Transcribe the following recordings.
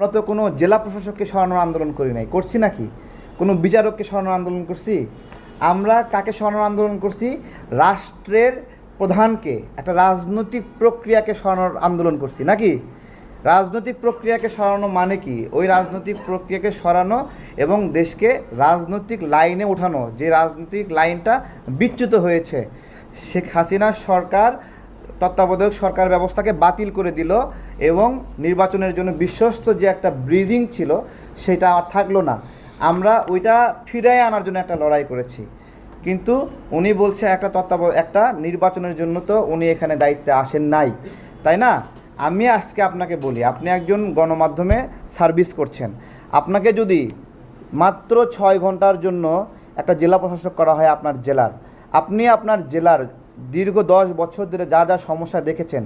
আমরা তো কোনো জেলা প্রশাসককে সরানোর আন্দোলন করি নাই। করছি নাকি? কোনো বিচারককে সরানোর আন্দোলন করছি? আমরা কাকে সরানোর আন্দোলন করছি? রাষ্ট্রের প্রধানকে, একটা রাজনৈতিক প্রক্রিয়াকে সরানোর আন্দোলন করছি নাকি? রাজনৈতিক প্রক্রিয়াকে সরানো মানে কি? ওই রাজনৈতিক প্রক্রিয়াকে সরানো এবং দেশকে রাজনৈতিক লাইনে ওঠানো, যে রাজনৈতিক লাইনটা বিচ্যুত হয়েছে। শেখ হাসিনার সরকার তত্ত্বাবধায়ক সরকার ব্যবস্থাকে বাতিল করে দিল এবং নির্বাচনের জন্য বিশ্বস্ত যে একটা ব্রিজিং ছিল, সেটা আর থাকল না। আমরা ওইটা ফিরাই আনার জন্য একটা লড়াই করেছি। কিন্তু উনি বলছে একটা তত্ত্বাব, একটা নির্বাচনের জন্য তো উনি এখানে দায়িত্বে আসেন নাই। তাই না? আমি আজকে আপনাকে বলি, আপনি একজন গণমাধ্যমে সার্ভিস করছেন। আপনাকে যদি মাত্র ছয় ঘণ্টার জন্য একটা জেলা প্রশাসক করা হয় আপনার জেলার, আপনি আপনার জেলার দীর্ঘ দশ বছর ধরে যা যা সমস্যা দেখেছেন,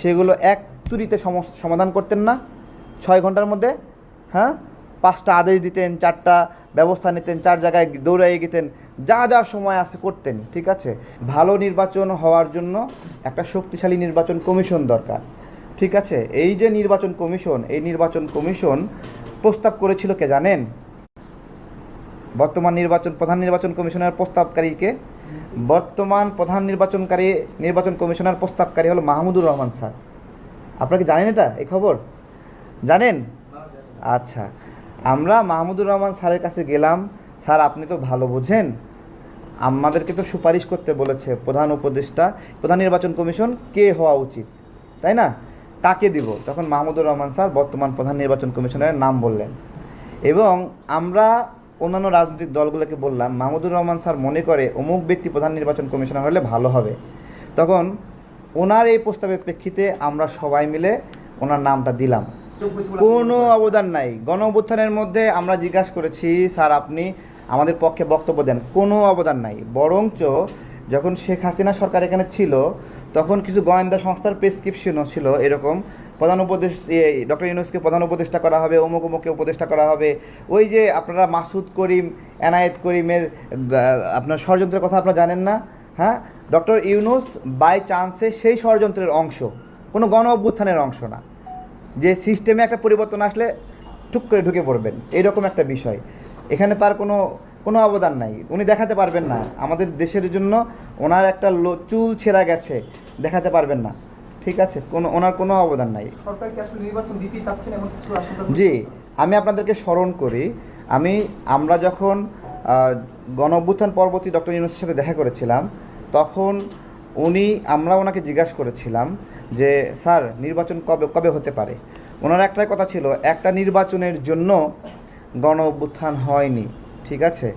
সেগুলো এক তুরিতে সমাধান করতেন না? ছয় ঘণ্টার মধ্যে? হ্যাঁ? পাঁচটা আদেশ দিতেন, চারটা ব্যবস্থা নিতেন, চার জায়গায় দৌড়াইয়ে গেতেন, যা যা সময় আছে করতেন, ঠিক আছে? ভালো নির্বাচন হওয়ার জন্য একটা শক্তিশালী নির্বাচন কমিশন দরকার, ঠিক আছে? এই যে নির্বাচন কমিশন, এই নির্বাচন কমিশন প্রস্তাব করেছিল কে জানেন? বর্তমান নির্বাচন, প্রধান নির্বাচন কমিশনের প্রস্তাবকারীকে বর্তমান প্রধান নির্বাচনকারী, নির্বাচন কমিশনার প্রস্তাবকারী হলো মাহমুদুর রহমান স্যার। আপনারা কি জানেন এটা, এই খবর? জানেন? আচ্ছা আমরা মাহমুদুর রহমান স্যারের কাছে গেলাম, স্যার আপনি তো ভালো বোঝেন। আমাদেরকে তো সুপারিশ করতে বলেছে প্রধান উপদেষ্টা, প্রধান নির্বাচন কমিশন, কে হওয়া উচিত, তাই না? কাকে দিব? তখন মাহমুদুর রহমান স্যার বর্তমান প্রধান নির্বাচন কমিশনারের নাম বললেন। এবং আমরা অন্যান্য রাজনৈতিক দলগুলোকে বললাম, মাহমুদুর রহমান স্যার মনে করে অমুক ব্যক্তি প্রধান নির্বাচন কমিশনার হলে ভালো হবে। তখন ওনার এই প্রস্তাবের প্রেক্ষিতে আমরা সবাই মিলে ওনার নামটা দিলাম। কোনো অবদান নাই। গণ অভ্যুত্থানের মধ্যে আমরা জিজ্ঞাসা করেছি, স্যার, আপনি আমাদের পক্ষে বক্তব্য দেন। কোনো অবদান নাই। বরঞ্চ যখন শেখ হাসিনা সরকার এখানে ছিল, তখন কিছু গোয়েন্দা সংস্থার প্রেসক্রিপশনও ছিল এরকম প্রধান উপদেশ ডক্টর ইউনুসকে প্রধান উপদেষ্টা করা হবে, অমুক অমুককে উপদেষ্টা করা হবে। ওই যে আপনারা মাসুদ করিম, এনায়েত করিমের আপনার ষড়যন্ত্রের কথা আপনারা জানেন না? হ্যাঁ? ডক্টর ইউনুস বাই চান্সে সেই ষড়যন্ত্রের অংশ, কোনো গণ অভ্যুত্থানের অংশ না। যে সিস্টেমে একটা পরিবর্তন আসলে টুক করে ঢুকে পড়বেন, এইরকম একটা বিষয়। এখানে তার কোনো কোনো অবদান নাই। উনি দেখাতে পারবেন না। আমাদের দেশের জন্য ওনার একটা চুল ছেঁড়া গেছে, দেখাতে পারবেন না। ঠিক আছে কোনো ওনার কোনো অবদান নাই। সরকার কি আসলে নির্বাচন দিতেই চাচ্ছেন এমন কিছু আশঙ্কা জি আমি আপনাদেরকে স্মরণ করি আমি আমরা যখন গণ অভ্যুত্থান পরবর্তী ডক্টর ইউনুসের সাথে দেখা করেছিলাম তখন উনি আমরা ওনাকে জিজ্ঞাসা করেছিলাম যে স্যার নির্বাচন কবে কবে হতে পারে? ওনার একটাই কথা ছিল একটা নির্বাচনের জন্য গণ অভ্যুত্থান হয়নি। ঠিক আছে?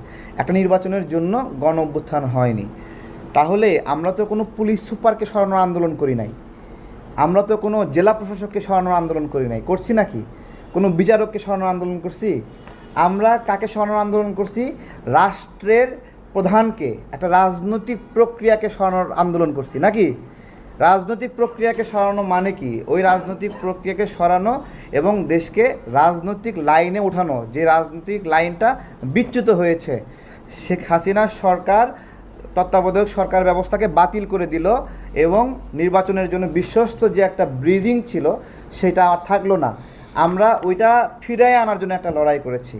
একটা নির্বাচনের জন্য গণ অভ্যুত্থান হয়নি। তাহলে আমরা তো কোনো পুলিশ সুপারকে সরানোর আন্দোলন করি নাই। আমরা তো কোনো জেলা প্রশাসককে সরানোর আন্দোলন করি নাই। করছি নাকি? কোনো বিচারককে সরানোর আন্দোলন করছি? আমরা কাকে সরানোর আন্দোলন করছি? রাষ্ট্রের প্রধানকে, একটা রাজনৈতিক প্রক্রিয়াকে সরানোর আন্দোলন করছি নাকি? রাজনৈতিক প্রক্রিয়াকে সরানো মানে কি? ওই রাজনৈতিক প্রক্রিয়াকে সরানো এবং দেশকে রাজনৈতিক লাইনে ওঠানো, যে রাজনৈতিক লাইনটা বিচ্যুত হয়েছে। শেখ হাসিনার সরকার তত্ত্বাবধায়ক সরকার ব্যবস্থাকে বাতিল করে দিল এবং নির্বাচনের জন্য বিশ্বস্ত যে একটা ব্রিজিং ছিল, সেটা আর থাকল না। আমরা ওইটা ফিরাই আনার জন্য একটা লড়াই করেছি।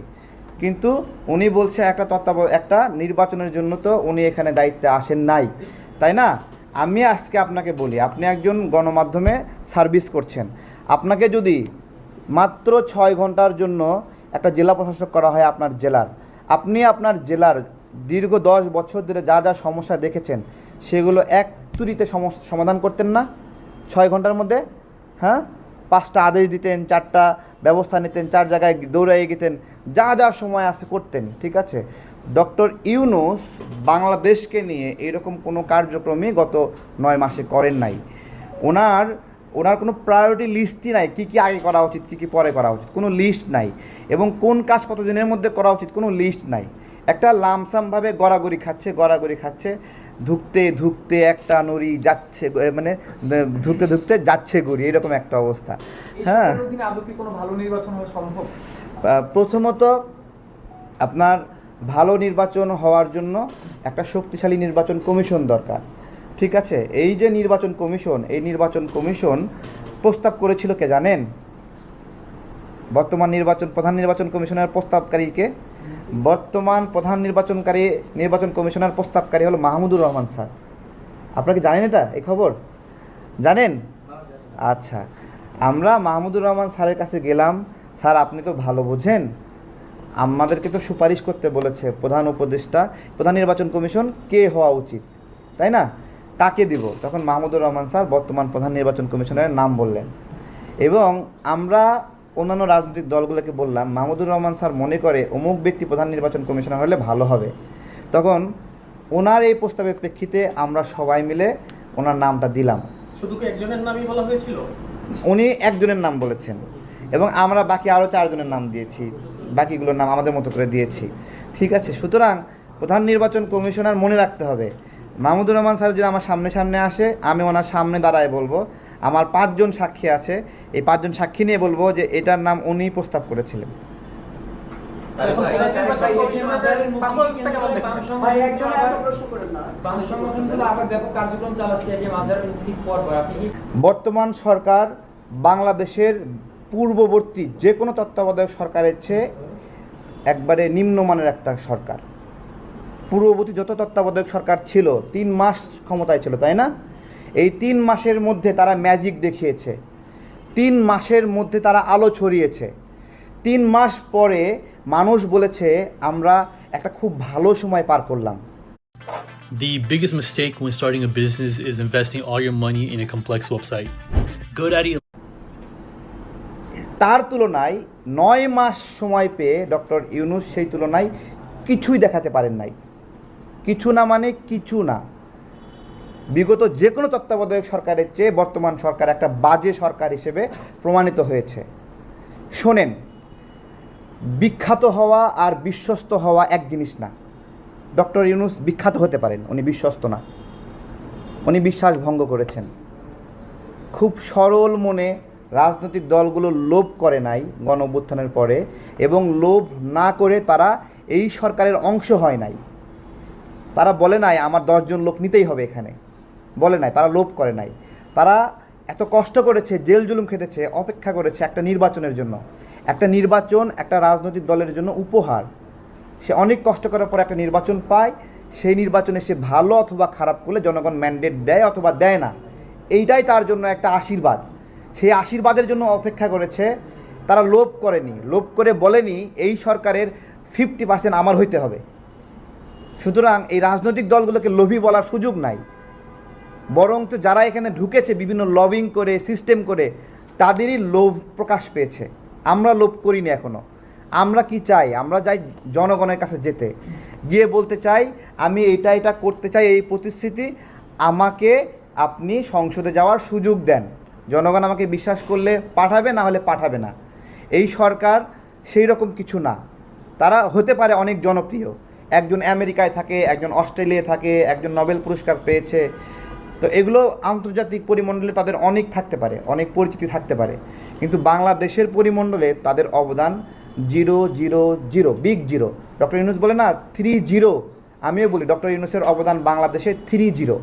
কিন্তু উনি বলছে একটা তত্ত্বাব একটা নির্বাচনের জন্য তো উনি এখানে দায়িত্বে আসেন নাই। তাই না? আমি আজকে আপনাকে বলি, আপনি একজন গণমাধ্যমে সার্ভিস করছেন। আপনাকে যদি মাত্র ছয় ঘণ্টার জন্য একটা জেলা প্রশাসক করা হয় আপনার জেলার, আপনি আপনার জেলার দীর্ঘ দশ বছর ধরে যা যা সমস্যা দেখেছেন, সেগুলো এক তুরিতে সমাধান করতেন না? ছয় ঘণ্টার মধ্যে? হ্যাঁ? পাঁচটা আদেশ দিতেন, চারটা ব্যবস্থা নিতেন, চার জায়গায় দৌড়াইয়ে গেতেন, যা যা সময় আছে করতেন, ঠিক আছে? ডক্টর ইউনুস বাংলাদেশকে নিয়ে এরকম কোনো কার্যক্রমই গত নয় মাসে করেন নাই। ওনার ওনার কোনো প্রায়োরিটি লিস্টই নাই, কী কী আগে করা উচিত, কী কী পরে করা উচিত, কোনো লিস্ট নাই। এবং কোন কাজ কত দিনের মধ্যে করা উচিত, কোনো লিস্ট নাই। একটা লামসামভাবে গড়াগড়ি খাচ্ছে গড়াগড়ি খাচ্ছে। ধুকতে ধুকতে একটা নড়ি যাচ্ছে মানে ধুকতে ধুকতে যাচ্ছে গড়ি এরকম একটা অবস্থা। হ্যাঁ। সতেরো দিনে আদৌ কি কোনো ভালো নির্বাচন হওয়া সম্ভব? প্রথমত আপনার ভালো নির্বাচন হওয়ার জন্য একটা শক্তিশালী নির্বাচন কমিশন দরকার। ঠিক আছে? এই যে নির্বাচন কমিশন এই নির্বাচন কমিশন প্রস্তাব করেছিল কে জানেন? বর্তমান নির্বাচন প্রধান নির্বাচন কমিশনের প্রস্তাবকারীকে বর্তমান প্রধান নির্বাচনকারী, নির্বাচন কমিশনার প্রস্তাবকারী হলো মাহমুদুর রহমান স্যার। আপনারা কি জানেন এটা? এই খবর? জানেন? আচ্ছা আমরা মাহমুদুর রহমান স্যারের কাছে গেলাম। স্যার, আপনি তো ভালো বোঝেন। আমাদেরকে তো সুপারিশ করতে বলেছে প্রধান উপদেষ্টা, প্রধান নির্বাচন কমিশন, কে হওয়া উচিত, তাই না? কাকে দিব? তখন মাহমুদুর রহমান স্যার বর্তমান প্রধান নির্বাচন কমিশনারের নাম বললেন। এবং আমরা অন্যান্য রাজনৈতিক দলগুলোকে বললাম মাহমুদুর রহমান স্যার মনে করে অমুক ব্যক্তি প্রধান নির্বাচন কমিশনার হলে ভালো হবে। তখন ওনার এই প্রস্তাবের প্রেক্ষিতে আমরা সবাই মিলে ওনার নামটা দিলাম। শুধু একজনের নামই বলা হয়েছিল? উনি একজনের নাম বলেছেন এবং আমরা বাকি আরও চারজনের নাম দিয়েছি বাকিগুলোর নাম আমাদের মতো করে দিয়েছি। ঠিক আছে সুতরাং প্রধান নির্বাচন কমিশনার মনে রাখতে হবে মাহমুদুর রহমান সাহেব যদি আমার সামনে সামনে আসে আমি ওনার সামনে দাঁড়ায় বলব। আমার পাঁচজন সাক্ষী আছে। এই পাঁচজন সাক্ষী নিয়ে বলব যে এটার নাম উনি প্রস্তাব করেছিলেন। বর্তমান সরকার বাংলাদেশের পূর্ববর্তী যে কোনো তত্ত্বাবধায়ক সরকারের চেয়ে একবারে নিম্নমানের একটা সরকার। পূর্ববর্তী যত তত্ত্বাবধায়ক সরকার ছিল তিন মাস ক্ষমতায় ছিল তাই না? এই তিন মাসের মধ্যে তারা ম্যাজিক দেখিয়েছে। তিন মাসের মধ্যে তারা আলো ছড়িয়েছে। তিন মাস পরে মানুষ বলেছে আমরা একটা খুব ভালো সময় পার করলাম। The biggest mistake when starting a business is investing all your money in a complex website. GoDaddy তার তুলনায় নয় মাস সময় পেয়ে ডক্টর ইউনুস সেই তুলনায় কিছুই দেখাতে পারেন নাই। কিছু না মানে কিছু না। বিগত যে কোনো তত্ত্বাবধায়ক সরকারের চেয়ে বর্তমান সরকার একটা বাজে সরকার হিসেবে প্রমাণিত হয়েছে। শোনেন, বিখ্যাত হওয়া আর বিশ্বস্ত হওয়া এক জিনিস না। ডক্টর ইউনুস বিখ্যাত হতে পারেন, উনি বিশ্বস্ত না। উনি বিশ্বাস ভঙ্গ করেছেন। খুব সরল মনে রাজনৈতিক দলগুলো লোভ করে নাই গণ অভ্যুত্থানের পরে এবং লোভ না করে তারা এই সরকারের অংশ হয় নাই। তারা বলে নাই, আমার দশজন লোক নিতেই হবে এখানে। বলে নাই, তারা লোভ করে নাই। তারা এত কষ্ট করেছে, জেল জুলুম খেটেছে, অপেক্ষা করেছে একটা নির্বাচনের জন্য। একটা নির্বাচন একটা রাজনৈতিক দলের জন্য উপহার। সে অনেক কষ্ট করার পর একটা নির্বাচন পায়, সেই নির্বাচনে সে ভালো অথবা খারাপ করলে জনগণ ম্যান্ডেট দেয় অথবা দেয় না। এইটাই তার জন্য একটা আশীর্বাদ। সেই আশীর্বাদের জন্য অপেক্ষা করেছে, তারা লোভ করেনি। লোভ করে বলেনি, এই সরকারের ফিফটি পার্সেন্ট আমার হইতে হবে। সুতরাং এই রাজনৈতিক দলগুলোকে লোভী বলার সুযোগ নাই। বরং তো যারা এখানে ঢুকেছে, বিভিন্ন লবিং করে সিস্টেম করে, তাদেরই লোভ প্রকাশ পেয়েছে। আমরা লোভ করিনি এখনও। আমরা কি চাই? আমরা চাই জনগণের কাছে যেতে। গিয়ে বলতে চাই, আমি এটা এটা করতে চাই এই প্রতিশ্রুতি, আমাকে আপনি সংসদে যাওয়ার সুযোগ দেন। জনগণ আমাকে বিশ্বাস করলে পাঠাবে, না হলে পাঠাবে না। এই সরকার সেই রকম কিছু না। তারা হতে পারে অনেক জনপ্রিয়। একজন আমেরিকায় থাকে, একজন অস্ট্রেলিয়ায় থাকে, একজন নোবেল পুরস্কার পেয়েছে। তো এগুলো আন্তর্জাতিক পরিমণ্ডলে তাদের অনেক থাকতে পারে, অনেক পরিচিতি থাকতে পারে। কিন্তু বাংলাদেশের পরিমণ্ডলে তাদের অবদান zero zero zero, big zero. Doctor Yunus বলে না, থ্রি জিরো। আমিও বলি, ডক্টর ইউনুসের অবদান বাংলাদেশে থ্রি জিরো।